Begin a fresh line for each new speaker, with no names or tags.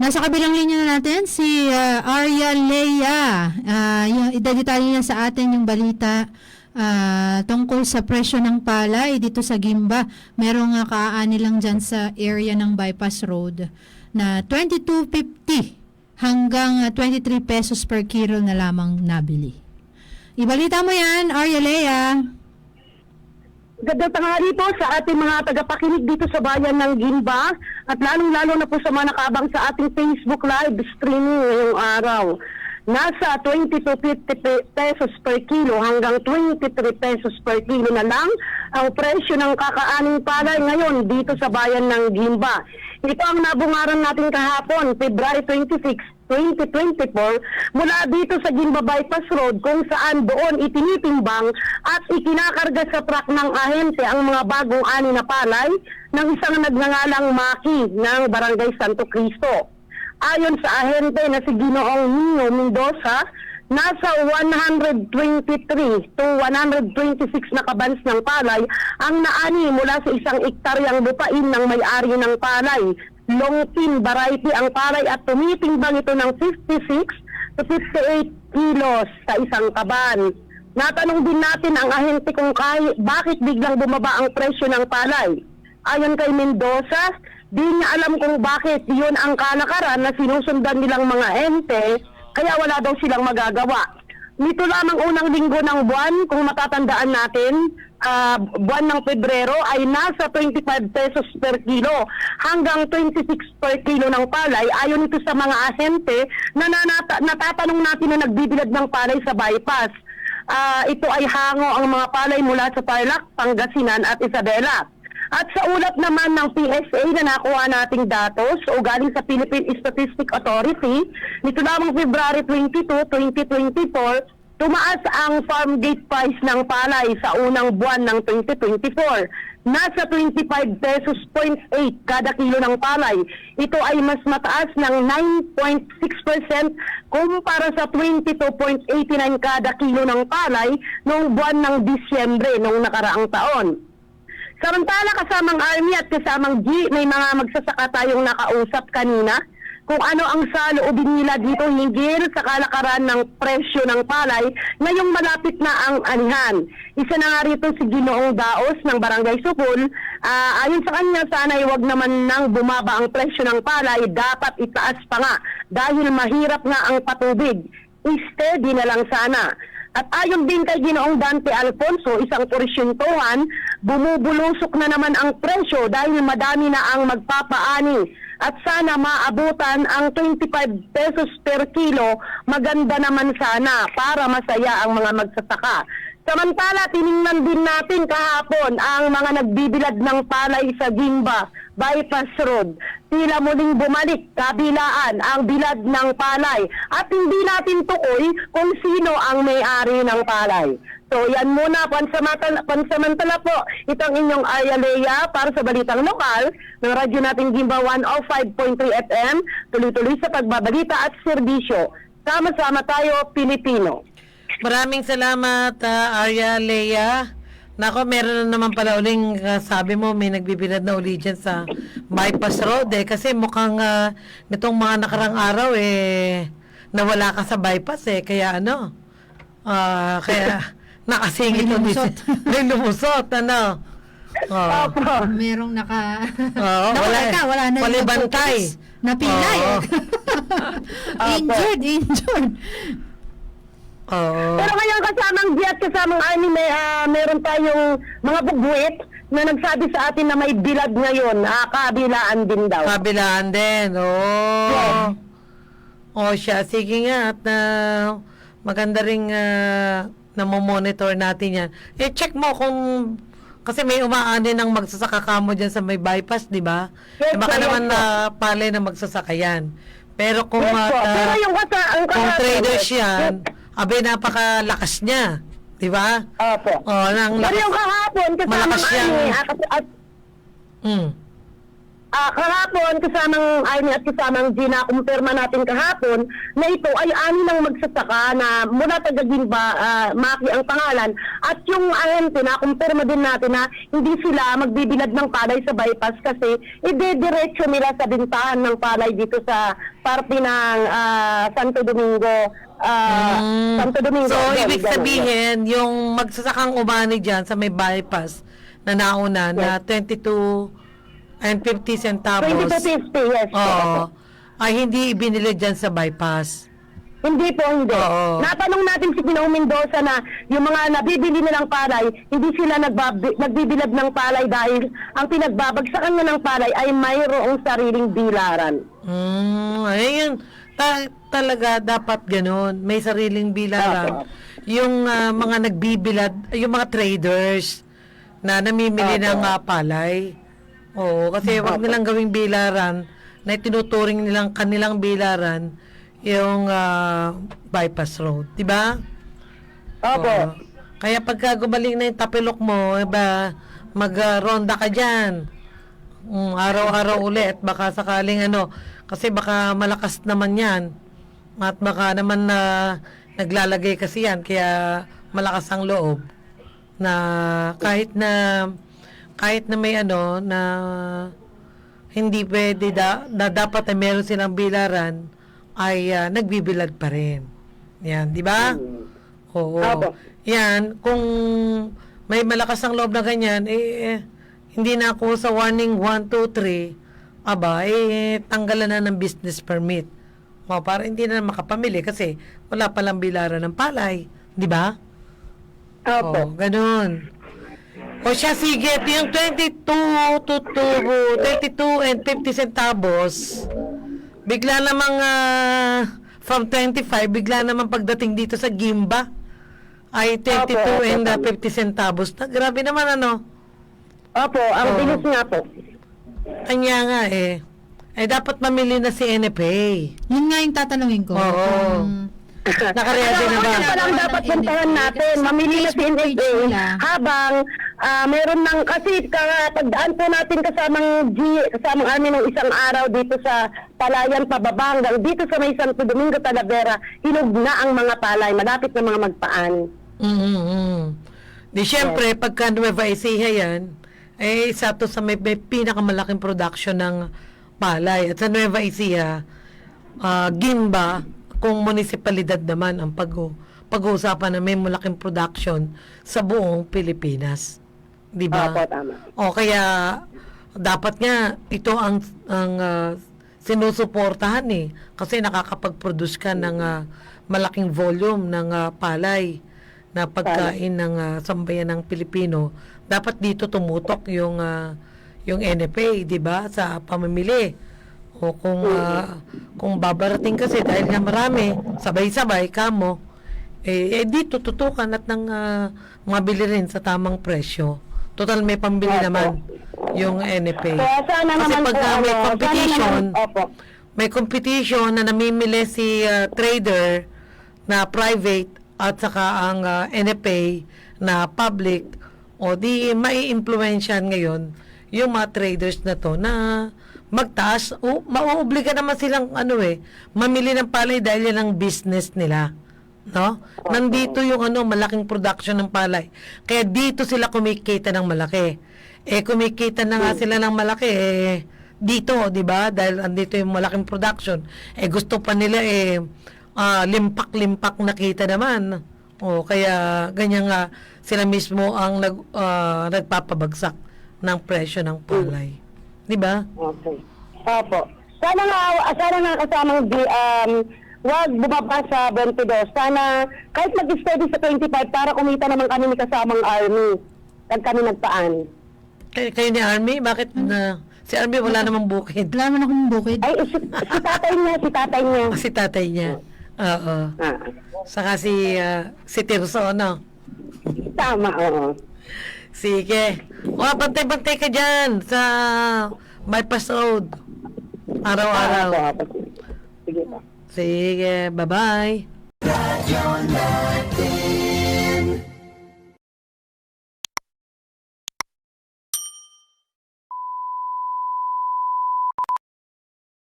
Nasa kabilang linya na natin si ah, Arya Leia. Uh, yung niya sa atin yung balita ah, tungkol sa presyo ng palay dito sa Gimba. Merong uh, kaani lang dyan sa area ng bypass road na 22.50 hanggang ah, 23 pesos per kilo na lamang nabili. Ibalita mo yan, Arya Leia.
Ganda tanghali po sa ating mga tagapakinig dito sa bayan ng Gimba at lalong-lalo na po sa mga nakabang sa ating Facebook live streaming ngayong araw. Nasa 20 to 50 pe- pesos per kilo hanggang 23 pesos per kilo na lang ang presyo ng kakaaning palay ngayon dito sa bayan ng Gimba. Ito ang nabungaran natin kahapon, February 26, 2024 mula dito sa Gimba Bypass Road kung saan doon itinitimbang at ikinakarga sa truck ng ahente ang mga bagong ani na palay ng isang nagngangalang Maki ng Barangay Santo Cristo. Ayon sa ahente na si Ginoong Nino Mendoza, nasa 123 to 126 na kabans ng palay ang naani mula sa isang ektaryang lupain ng may-ari ng palay. Longpin variety ang palay at tumitimbang ito ng 56 to 58 kilos sa isang kaban. Natanong din natin ang ahente kung kay, bakit biglang bumaba ang presyo ng palay. Ayon kay Mendoza, di niya alam kung bakit yun ang kalakaran na sinusundan nilang mga ente, kaya wala daw silang magagawa. Nito lamang unang linggo ng buwan, kung matatandaan natin, ah, buwan ng Pebrero ay nasa 25 pesos per kilo hanggang 26 per kilo ng palay. Ayon ito sa mga ahente na nanata- natatanong natin na nagbibilad ng palay sa bypass. Ah, ito ay hango ang mga palay mula sa Tarlac, Pangasinan at Isabela. At sa ulat naman ng PSA na nakuha nating datos o galing sa Philippine Statistic Authority, nito lamang February 22, 2024, tumaas ang farm gate price ng palay sa unang buwan ng 2024. Nasa 25 pesos 0.8 kada kilo ng palay. Ito ay mas mataas ng 9.6% kumpara sa 22.89 kada kilo ng palay noong buwan ng Disyembre noong nakaraang taon. Samantala kasamang Army at kasamang G, may mga magsasaka tayong nakausap kanina kung ano ang saloobin nila dito hinggil sa kalakaran ng presyo ng palay ngayong malapit na ang anihan. Isa na nga rito si Ginoong Daos ng Barangay Supul. Ah, ayon sa kanya, sana wag naman nang bumaba ang presyo ng palay, dapat itaas pa nga dahil mahirap nga ang patubig. Steady na lang sana. At ayon din kay Ginoong Dante Alfonso, isang porsyuntuhan, bumubulusok na naman ang presyo dahil madami na ang magpapaani. At sana maabutan ang 25 pesos per kilo, maganda naman sana para masaya ang mga magsasaka. Samantala, tiningnan din natin kahapon ang mga nagbibilad ng palay sa Gimba, Bypass Road. Tila muling bumalik, kabilaan ang bilad ng palay. At hindi natin tukoy kung sino ang may-ari ng palay. So yan muna, pansamantala, pansamantala po, itong inyong Aya Lea para sa Balitang Lokal ng radyo nating Gimba 105.3 FM, tuloy-tuloy sa pagbabalita at serbisyo. Sama-sama tayo, Pilipino.
Maraming salamat, ah, Arya Leia. Nako, meron na naman pala uling ah, sabi mo may nagbibilad na uli dyan sa bypass road eh. Kasi mukhang ah, nitong mga nakarang araw eh nawala ka sa bypass eh. Kaya ano, ah, kaya nakasingit
May
ulit.
lumusot.
may lumusot, ano. Oh.
Opo.
Merong naka...
Oo, wala eh.
wala na
Wala
yung
bantay.
focus. Napila
Oo.
eh. injured, injured.
Oo.
Pero ngayon kasamang G at kasamang Ani, may, ah, meron tayong mga bugwit na nagsabi sa atin na may bilad ngayon. Ah, kabilaan din daw.
Kabilaan din. Oo.
Yes.
O siya, sige nga at ah, maganda ring uh, namomonitor natin yan. Eh, check mo kung kasi may umaani ng magsasaka ka mo dyan sa may bypass, di ba?
Yes
eh, baka
yes
naman na pala na magsasaka yan. Pero kung,
Yes
ah,
Pero yung kasa, ang
kung traders yan,
Yes.
Abe napakalakas niya. Di ba?
Opo.
Oh, nang
Pero yung kahapon, kasamang
Malakas yan.
Ani, at, at
Mm.
Ah, kahapon, kasamang Army at kasamang Gina, kumpirma natin kahapon na ito ay ani ng magsasaka na mula Tagagimba, ah, Maki ang pangalan. At yung ahente na, kumpirma din natin na hindi sila magbibilad ng palay sa bypass kasi ide-diretso nila sa bintahan ng palay dito sa parte ng ah, Santo Domingo. ah,
Mm.
Santo Domingo.
So,
Ganun,
ibig
ganun.
sabihin, yung magsasakang umani dyan sa may bypass na nauna na 22 and 50 centavos.
2250, yes.
Oo. Ay hindi ibinili dyan sa bypass.
Hindi po, hindi.
Oo.
Natanong natin si Ginoong Mendoza na yung mga nabibili nilang palay, hindi sila nagbabi, nagbibilad ng palay dahil ang pinagbabagsakan niya ng palay ay mayroong sariling bilaran.
Mm, ayun. Ta- talaga dapat ganun. May sariling bilaran. Yung ah, mga nagbibilad, yung mga traders na namimili
Opo.
ng ah, palay. Oo, kasi wag nilang gawing bilaran na tinuturing nilang kanilang bilaran yung ah, bypass road. Di ba?
Opo.
Oo. Kaya pagka gumaling na yung tapilok mo, iba, mag-ronda ka dyan. Mm, araw-araw ulit. Baka sakaling ano, kasi baka malakas naman yan. At baka naman na naglalagay kasi yan, kaya malakas ang loob. Na kahit na kahit na may ano na hindi pwede da, na dapat na meron silang bilaran ay ah, nagbibilad pa rin. Yan, di ba? Oo.
Opo.
Yan, kung may malakas ang loob na ganyan, eh, eh, hindi na ako sa warning 1, 2, 3, aba, eh, tanggalan na ng business permit. O, para hindi na makapamili kasi wala palang bilaran ng palay. Di ba?
Opo.
Oh, ganun. O siya, sige, yung 22 to, to 22 and 50 centavos, bigla namang, ah, from 25, bigla namang pagdating dito sa Gimba, ay 22
Opo, opo,
and ah,
tama.
50 centavos. Na, grabe naman ano.
Opo, ang
Oo.
bilis nga po.
Kanya nga eh. Eh, dapat mamili na si NFA.
Yun nga yung tatanungin ko.
Oo.
Kung-
Nakaredy na ba?
Ano pa lang dapat puntahan natin, mamili na si NFA habang ah, meron ng, kasi pagdaan po natin kasamang G, kasamang amin ng isang araw dito sa Palayan, pababa hanggang dito sa may Santo Domingo, Talavera, hinog na ang mga palay, malapit na mga magpaan.
Mm-hmm. Di syempre, pagka Nueva Ecija yan, eh, isa to sa may, may pinakamalaking production ng palay. At sa Nueva Ecija, ah, Gimba, kung munisipalidad naman ang pag pag-uusapan na may malaking production sa buong Pilipinas. Di ba?
Opo, tama.
O kaya dapat nga ito ang ang ah, sinusuportahan eh kasi nakakapag-produce ka ng ah, malaking volume ng ah, palay na pagkain ng ah, sambayan ng Pilipino. Dapat dito tumutok yung ah, yung NFA, 'di ba, sa pamimili. O kung ah, kung babarating kasi dahil nga marami, sabay-sabay kamo eh, eh dito tutukan at ng ah, mabili rin sa tamang presyo. Total may pambili
Opo.
naman yung NFA.
Kaya sana
Kasi
naman
pagka
po,
may
ano,
competition,
naman, opo.
may competition na namimili si ah, trader na private at saka ang ah, NFA na public o di mai-influensyan ngayon yung mga traders na to na magtaas o mauobliga naman silang ano eh mamili ng palay dahil yan ang business nila no nandito yung ano malaking production ng palay kaya dito sila kumikita ng malaki eh kumikita na nga sila ng malaki eh dito, 'di ba? Dahil andito yung malaking production. Eh gusto pa nila eh ah, limpak-limpak na kita naman. O kaya ganyan nga sila mismo ang nag ah, nagpapabagsak ng presyo ng palay. 'Di ba?
Okay. Opo. Sana nga, sana nga kasamang di, um, wag bumaba sa 22. Sana kahit mag-steady sa 25 para kumita naman kami ni kasamang army. Pag kami nagpaan.
Kay kayo ni Army, bakit na si Army wala namang bukid?
Wala man akong bukid.
Ay, si, si tatay niya, si tatay niya.
Kasi tatay niya. Oo.
Ah,
Saka si ah, si Tirso, no?
tama, oo.
Sige. O, bantay-bantay ka dyan sa bypass road. Araw-araw.
Opo. Sige.
Sige, bye-bye.